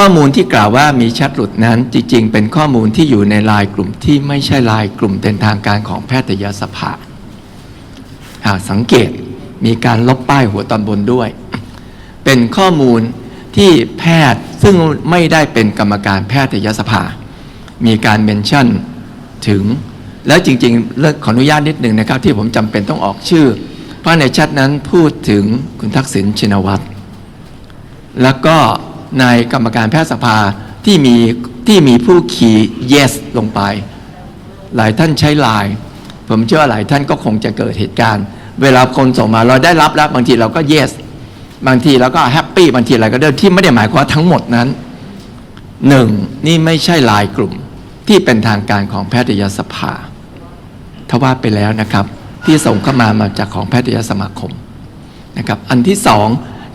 ข้อมูลที่กล่าวว่ามีแชทหลุดนั้น จริง ๆ เป็นข้อมูลที่อยู่ในลน์กลุ่มที่ไม่ใช่ลน์กลุ่มเป็นทางการของแพทยสภาหากสังเกตมีการลบป้ายหัวตอนบนด้วย เป็นข้อมูลที่แพทย์ซึ่งไม่ได้เป็นกรรมการแพทยสภา มีการเมนชั่นถึง แล้วจริงๆเลิกขออนุญาตนิดหนึ่งนะครับ ที่ผมจำเป็นต้องออกชื่อ เพราะในแชทนั้นพูดถึงคุณทักษิณชินวัตรแล้วก็ ในกรรมการแพทยสภาที่มีที่มีผู้คีย์ yes ลงไป หลายท่านใช้ไลน์ผมเชื่อว่าหลายท่านก็คงจะเกิดเหตุการณ์ เวลาคนส่งมาเราได้รับแล้วบางทีเราก็ yes บางทีเราก็แฮปปี้บางทีอะไรก็ได้ที่ไม่ได้หมายความว่าทั้งหมดนั้นหนึ่งนี่ไม่ใช่ไลน์กลุ่มที่เป็นทางการของแพทยสภาทว่าไปแล้วนะครับ ที่ส่งเข้ามามาจากของแพทยสมาคมนะครับ อันที่สอง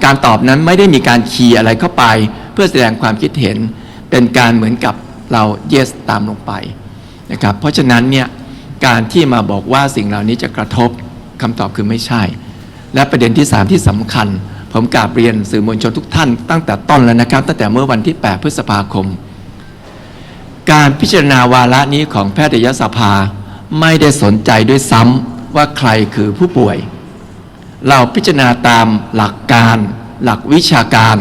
การตอบนั้นไม่ได้มีการคีย์อะไรเข้าไป เพื่อแสดงความคิดเห็น เป็นการเหมือนกับเรา yes ตามลงไปนะครับเพราะฉะนั้นเนี่ยการที่มาบอกว่าสิ่งเหล่านี้จะกระทบคำตอบคือไม่ใช่ และประเด็นที่ 3 ที่สำคัญ ผมกราบเรียนสื่อมวลชนทุกท่าน ตั้งแต่ต้นแล้วนะครับ ตั้งแต่เมื่อวันที่ 8 พฤษภาคม การพิจารณาวาระนี้ของแพทยสภา ไม่ได้สนใจด้วยซ้ำว่าใครคือผู้ป่วย เราพิจารณาตามหลักการ หลักวิชาการ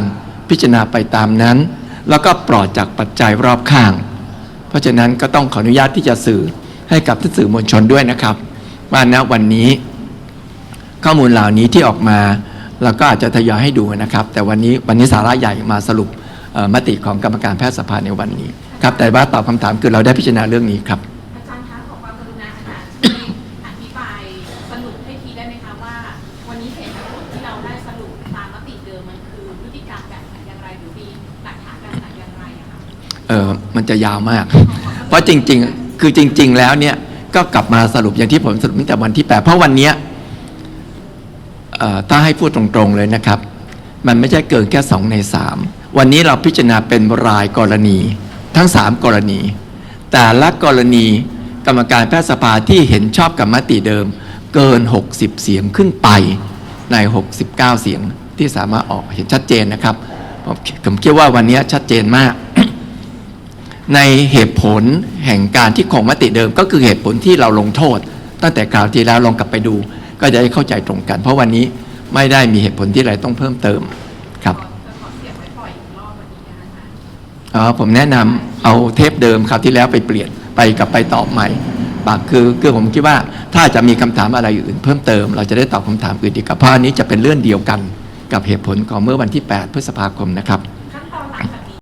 พิจารณาไปตามนั้น แล้วก็ปลอดจากปัจจัยรอบข้าง เพราะฉะนั้นก็ต้องขออนุญาตที่จะสื่อให้กับท่านสื่อมวลชนด้วยนะครับ ว่าณวันนี้ ข้อมูลเหล่านี้ที่ออกมาเราก็อาจจะทยอยให้ดูนะครับ แต่วันนี้วันนี้สาระใหญ่มาสรุปมติของกรรมการแพทยสภาในวันนี้ครับแต่ว่าตอบคำถามคือเราได้พิจารณาเรื่องนี้ครับอาจารย์คะขอความกรุณาอาจารย์ช่วยอธิบายสรุปให้ทีได้ไหมคะว่า วันนี้เหตุและผลที่เราได้สรุปตามมติเดิมมันคือพฤติกรรมแบบไหนอย่างไรหรือมีหลักฐานแบบไหนอย่างไรอะคะเออมันจะยาวมาก เพราะจริงๆ คือจริง ๆ แล้วเนี่ยก็กลับมาสรุปอย่างที่ผมสรุปตั้งแต่วันที่แปดเพราะวันเนี้ยเอ่อถ้าให้พูดตรงๆเลยนะครับ มันไม่ใช่เกินแค่สองในสามวันนี้เราพิจารณาเป็นรายกรณี ทั้งสามกรณี แต่ละกรณีกรรมการแพทยสภาที่เห็นชอบกับมติเดิม เกิน 60 เสียงขึ้นไป ใน 69 เสียงที่สามารถออกเห็นชัดเจนนะครับ ผมคิดว่าวันนี้ชัดเจนมาก ในเหตุผลแห่งการที่คงมติเดิม ก็คือเหตุผลที่เราลงโทษ ตั้งแต่คราวที่แล้วลองกลับไปดู ก็จะได้เข้าใจตรงกัน เพราะวันนี้ไม่ได้มีเหตุผลที่อะไรต้องเพิ่มเติมครับอเสียบไว้ปล่อยอีกรอบวันนี้นะคะอ๋อผมแนะนำเอาเทปเดิมคราวที่แล้วไปเปลี่ยนไปกลับไปตอบใหม่ ปากคือคือผมคิดว่าถ้าจะมีคำถามอะไรอื่นเพิ่มเติม เราจะได้ตอบคำถามอื่นดีกับเพราะอันนี้จะเป็นเรื่องเดียวกันกับเหตุผลของเมื่อวันที่ 8 พฤษภาคมนะครับ